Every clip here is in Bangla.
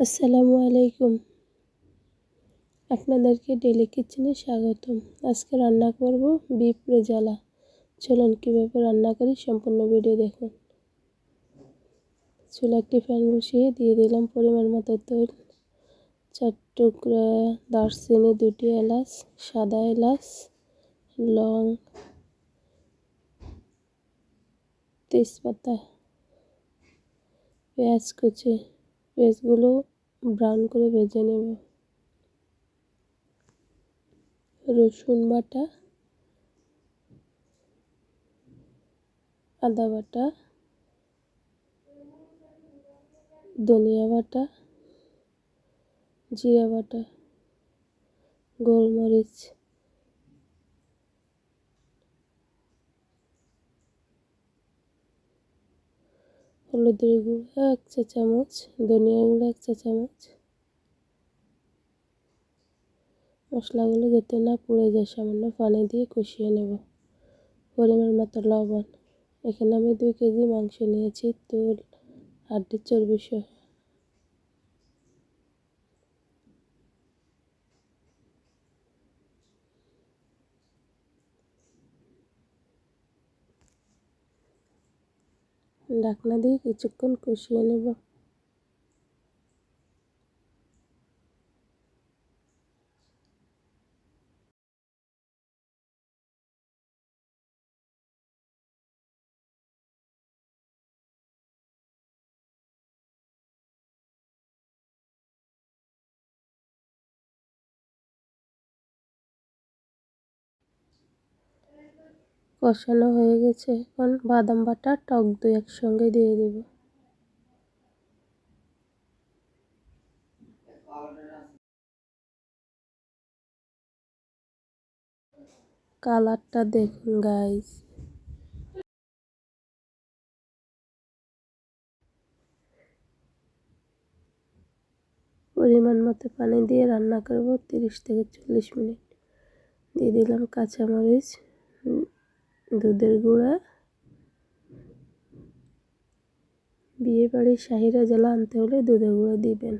আসসালামু আলাইকুম। আপনাদেরকে ডেলি কিচেনে স্বাগতম। আজকে রান্না করব বিফ রেজালা। চলুন কীভাবে রান্না করি সম্পূর্ণ ভিডিও দেখুন। চুলা একটি ফ্যান বসিয়ে দিয়ে দিলাম পরিমাণ মতো তেল। চার টুকরা দারচিনি দুটি এলাচ, সাদা এলাচ, লং, তেজপাতা, পেঁয়াজ কুচি। পেঁয়াজগুলো ব্রাউন করে ভেজে নেব। রসুন বাটা আদা বাটা ধনিয়া বাটা জিরা বাটা গোলমরিচ। হলুদের গুঁড়ো এক চা চামচ, ধনিয়া গুঁড়ো এক চা চামচ। মশলাগুলো যাতে না পুড়ে যায়, সামান্য পানি দিয়ে কষিয়ে নেব। পরিমাণ মতো লবণ। এখানে আমি দুই কেজি মাংস নিয়েছি, তুল, হাড্ডির চর্বি সহ। ঢাকনা দিয়ে কিছুক্ষণ কষিয়ে নেব। কষানো হয়ে গেছে। এখন বাদাম বাটা, টক দই একসঙ্গে দিয়ে দেব। কালারটা দেখুন গাইস পরিমাণ মতো পানি দিয়ে রান্না করব তিরিশ থেকে চল্লিশ মিনিট। দিয়ে দিলাম কাঁচামরিচ। দুধের গুঁড়া। বিয়ে বাড়ির শাহিরা জ্বালা আনতে হলে দুধের গুঁড়া দিবেন।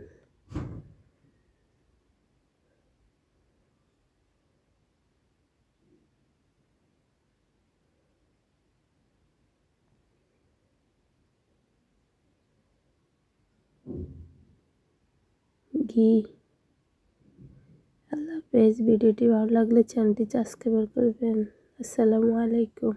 ঘি। আল্লাহ হাফেজ, ভিডিওটি ভালো লাগলে চ্যানেলটি সাবস্ক্রাইব করবেন। আসসালামু আলাইকুম।